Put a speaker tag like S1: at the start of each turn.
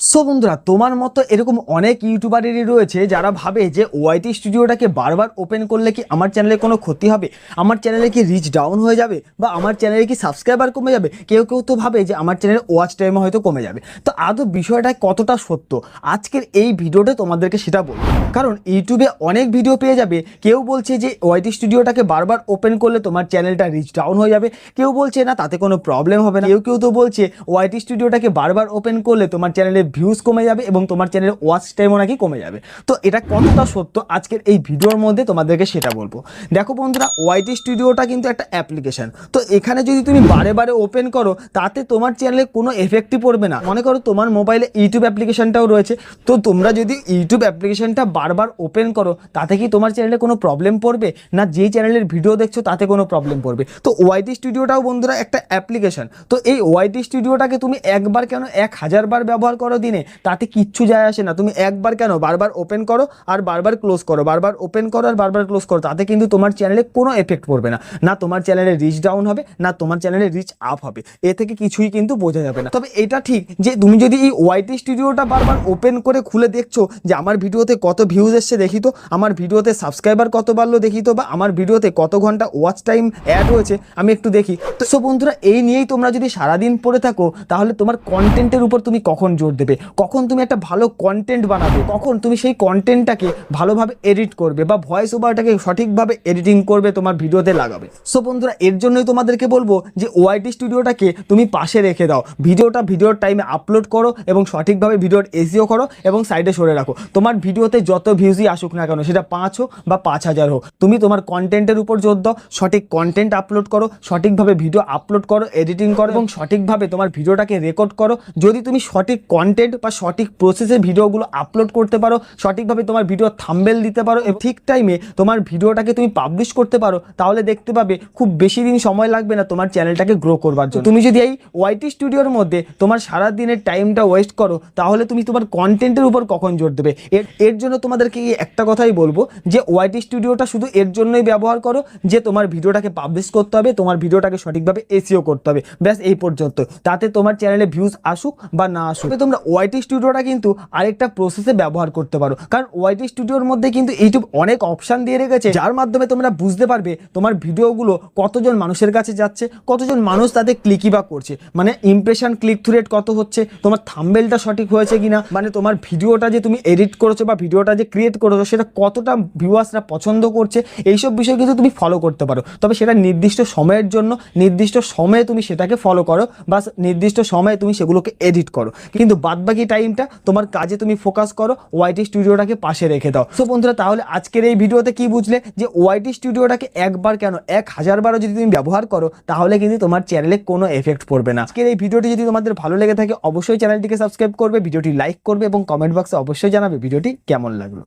S1: So বন্ধুরা, তোমার মতো এরকম অনেক ইউটিউবারেরই রয়েছে যারা ভাবে যে ওয়াইটি স্টুডিওটাকে বারবার ওপেন করলে কি আমার চ্যানেলে কোনো ক্ষতি হবে? আমার চ্যানেলে কি রিচ ডাউন হয়ে যাবে? বা আমার চ্যানেলে কি সাবস্ক্রাইবার কমে যাবে? কেউ কেউ তো ভাবে যে আমার চ্যানেলের ওয়াচ টাইম হয়তো কমে যাবে। তো আদৌ বিষয়টা কতটা সত্য? আজকের এই ভিডিওতে তোমাদেরকে সেটা বলব। কারণ ইউটিউবে অনেক ভিডিও পেয়ে যাবে। কেউ বলছে যে ওয়াইটি স্টুডিওটাকে বারবার ওপেন করলে তোমার চ্যানেলটা রিচ ডাউন হয়ে যাবে। কেউ বলছে না, তাতে কোনো প্রবলেম হবে না। কেউ কেউ তো বলছে ওয়াইটি স্টুডিওটাকে বারবার ওপেন করলে তোমার চ্যানেলে ভিউজ কমে যাবে এবং তোমার চ্যানেলের ওয়াচ টাইমও নাকি কমে যাবে। তো এটা কতটা সত্য? আজকের এই ভিডিওর মধ্যে তোমাদেরকে সেটা বলব। দেখো বন্ধুরা ওয়াইটি স্টুডিওটা কিন্তু একটা অ্যাপ্লিকেশান তো এখানে যদি তুমি বারে বারে ওপেন করো, তাতে তোমার চ্যানেলে কোনো এফেক্টই পড়বে না। মনে করো তোমার মোবাইলে ইউটিউব অ্যাপ্লিকেশানটাও রয়েছে। তো তোমরা যদি ইউটিউব অ্যাপ্লিকেশানটা বারবার ওপেন করো, তাতে কি তোমার চ্যানেলে কোনো প্রবলেম পড়বে? না যেই চ্যানেলের ভিডিও দেখছ, তাতে কোনো প্রবলেম পড়বে? তো ওয়াইটি স্টুডিওটাও বন্ধুরা একটা অ্যাপ্লিকেশন তো এই ওয়াইটি স্টুডিওটাকে তুমি একবার কেন এক হাজার বার ব্যবহার করো দিনে তাতে কিচ্ছু যায় আসে না। তুমি একবার কেন বারবার ওপেন করো আর বারবার ক্লোজ করো। বারবার ওপেন করো আর বারবার ক্লোজ করো, তাতে কিন্তু তোমার চ্যানেলে কোনো এফেক্ট পড়বে না। না তোমার চ্যানেলে রিচ ডাউন হবে, না তোমার চ্যানেলে রিচ আপ হবে। এ থেকে কিছুই কিন্তু বোঝা যাবে না। তবে এটা ঠিক যে তুমি যদি এই ওয়াইটি স্টুডিওটা বারবার ওপেন করে খুলে দেখছ যে আমার ভিডিওতে কত ভিউজ এসছে দেখি তো, আমার ভিডিওতে সাবস্ক্রাইবার কত বাড়লো দেখি তো, বা আমার ভিডিওতে কত ঘণ্টা ওয়াচ টাইম অ্যাড হয়েছে, আমি একটু দেখি। তো সো বন্ধুরা, এই নিয়েই তোমরা যদি সারাদিন পড়ে থাকো, তাহলে তোমার কন্টেন্টের উপর তুমি কখন জোর দেবে? কখন তুমি একটা ভালো কন্টেন্ট বানাবে, কখন তুমি সেই কন্টেন্টটাকে ভালোভাবে এডিট করবে বা ভয়েস ওভারটাকে সঠিকভাবে এডিটিং করবে তোমার ভিডিওতে লাগাবে। সো বন্ধুরা, এর জন্যই তোমাদেরকে বলব যে ওয়াইটি স্টুডিওটাকে তুমি পাশে রেখে দাও। ভিডিওটা ভিডিওর টাইমে আপলোড করো এবং সঠিকভাবে ভিডিওর এসিও করো এবং সাইডে সরে রাখো। তোমার ভিডিওতে যত ভিউজই আসুক না কেন, সেটা পাঁচ হোক বা পাঁচ হাজার হোক, তুমি তোমার কন্টেন্টের উপর জোর দাও, সঠিক কন্টেন্ট আপলোড করো, সঠিকভাবে ভিডিও আপলোড করো এডিটিং করো এবং সঠিকভাবে তোমার ভিডিওটাকে রেকর্ড করো। যদি তুমি সঠিক কন্টেন্ট বা সঠিক প্রসেসে ভিডিওগুলো আপলোড করতে পারো, সঠিকভাবে তোমার ভিডিও থাম্বেল দিতে পারো, এবং ঠিক টাইমে তোমার ভিডিওটাকে তুমি পাবলিশ করতে পারো, তাহলে দেখতে পাবে খুব বেশি দিন সময় লাগবে না তোমার চ্যানেলটাকে গ্রো করবার জন্য। তুমি যদি এই ওয়াইটি স্টুডিওর মধ্যে তোমার সারা দিনের টাইমটা ওয়েস্ট করো, তাহলে তুমি তোমার কন্টেন্টের উপর কখন জোর দেবে? এর এর জন্য তোমাদেরকে একটা কথাই বলব, যে ওয়াইটি স্টুডিওটা শুধু এর জন্যই ব্যবহার করো, যে তোমার ভিডিওটাকে পাবলিশ করতে হবে, তোমার ভিডিওটাকে সঠিকভাবে এসিও করতে হবে। ব্যাস, এই পর্যন্ত তাতে তোমার চ্যানেলে ভিউজ আসুক বা না আসুক। তোমরা ওয়াইটি স্টুডিওটা কিন্তু আরেকটা প্রসেসে ব্যবহার করতে পারো। কারণ ওয়াইটি স্টুডিওর মধ্যে কিন্তু ইউটিউব অনেক অপশান দিয়ে রেখেছে, যার মাধ্যমে তোমরা বুঝতে পারবে তোমার ভিডিওগুলো কতজন মানুষের কাছে যাচ্ছে, কতজন মানুষ তাতে ক্লিকই বা করছে। মানে ইমপ্রেশন ক্লিক থ্রু রেট কত হচ্ছে, তোমার থাম্বেলটা সঠিক হয়েছে কিনা মানে তোমার ভিডিওটা যে তুমি এডিট করেছ বা ভিডিওটা যে ক্রিয়েট করেছ, সেটা কতটা ভিউয়ার্সরা পছন্দ করছে, এইসব বিষয় কিন্তু তুমি ফলো করতে পারো। তবে সেটা নির্দিষ্ট সময়ের জন্য, নির্দিষ্ট সময়ে তুমি সেটাকে ফলো করো বা নির্দিষ্ট সময়ে তুমি সেগুলোকে এডিট করো। কিন্তু বাদবাকি টাইমটা তোমার কাজে তুমি ফোকাস করো ওয়াইটি স্টুডিওটাকে পাশে রেখে দাও। সো বন্ধুরা, তাহলে আজকের এই ভিডিওতে কি বুঝলে? যে ওয়াইটি স্টুডিওটাকে একবার কেন, এক হাজারবারও যদি তুমি ব্যবহার করো, তাহলে কিন্তু তোমার চ্যানেলে কোনো এফেক্ট পড়বে না। আজকের এই ভিডিওটি যদি তোমাদের ভালো লেগে থাকে, অবশ্যই চ্যানেলটিকে সাবস্ক্রাইব করবে, ভিডিওটি লাইক করবে এবং কমেন্ট বক্সে অবশ্যই জানাবে ভিডিওটি কেমন লাগল।